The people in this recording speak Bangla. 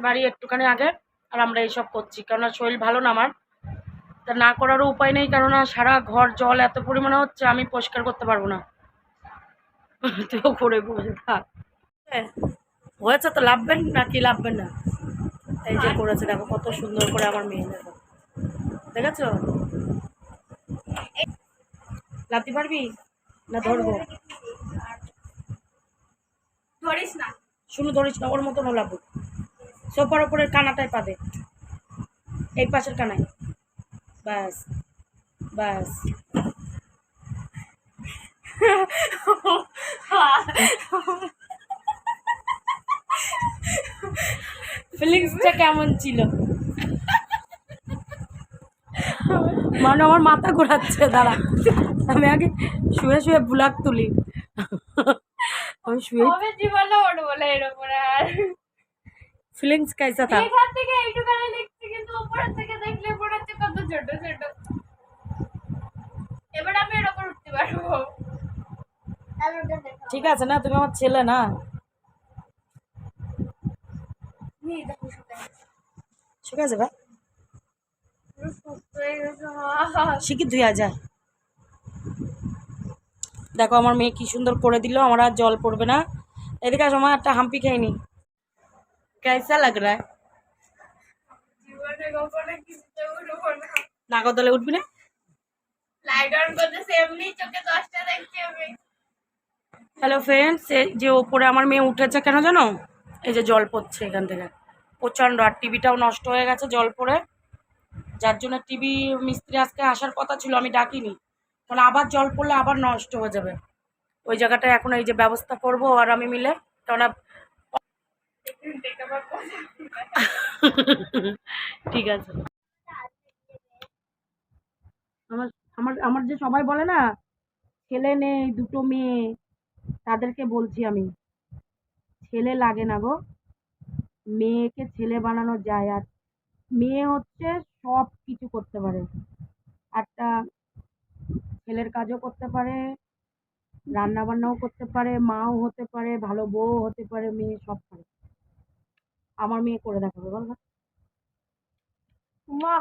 বাড়ি একটুখানি আগে আর আমরা এইসব করছি। কেননা শরীর ভালো না আমার। তা না করারও উপায় নেই কেননা সারা ঘর জল এত পরিমাণে হচ্ছে আমি পরিষ্কার করতে পারব না। তো করে বসে থাক। হ্যাঁ, হয়েছে তো লাভবেন না কি লাভবেন না? এই যে করেছে দেখো কত সুন্দর করে আমার মেয়ে দেখো। দেখেছ? লাতি পারবি? না ধরবো? ধরিস না। শুনু ধরিস না ওর মতন লাভ সোফার ওপরের কানাটাই পাবে এই পাশের কানায়। ব্যাস ব্যাস। ফিলিংসটা কেমন ছিল? মানে আমার মাথা ঘোরাচ্ছে দাঁড়া। আমি আগে শুয়ে শুয়ে ব্লাক তুলি। আমি শুয়ে জীবনে উঠবো না এর উপরে আর? ফিলিংস কাইসা থা এখান থেকে একটু এইটুখানি দেখছি কিন্তু উপর থেকে দেখলে মনে হচ্ছে কত ছোট ছোট। এবারে আমি এর উপর উঠতে পারব। ঠিক আছে না তুমি আমার ছেলে না। শুকা যাবে দেখো আমার মেয়ে কি সুন্দর করে দিল আমার আর জল পড়বে না। এদিকে আমার একটা হাম্পি খাইনি কখনো কিছুতে উঠবো না নাগরদলে উঠবি না হ্যালো ফ্রেন্ডস এই যে ওপরে আমার মেয়ে উঠেছে কেন জানো? এই যে জল পড়ছে এখান থেকে। প্রচণ্ড, আর টিভিটাও নষ্ট হয়ে গেছে জল পড়ে। যার জন্য টিভি মিস্ত্রি আজকে আসার কথা ছিল, আমি ডাকিনি। কারণ আবার জল পড়লে আবার নষ্ট হয়ে যাবে। ওই জায়গাটায় এখন এই যে ব্যবস্থা করব আর আমি মিলে। কেননা ঠিক আছে। আমার আমার আমার যে সবাই বলে না, ছেলে নেই, দুটো মেয়ে, তাদেরকে বলছি আমি, ছেলে লাগে না গো। মেয়েকে ছেলে বানানো যায়, আর মেয়ে হচ্ছে সব কিছু করতে পারে। একটা ছেলের কাজও করতে পারে রান্না বান্নাও করতে পারে, মাও হতে পারে, ভালো বউ হতে পারে, মেয়ে সব পারে। আমার মেয়ে করে দেখাবে বল না। মা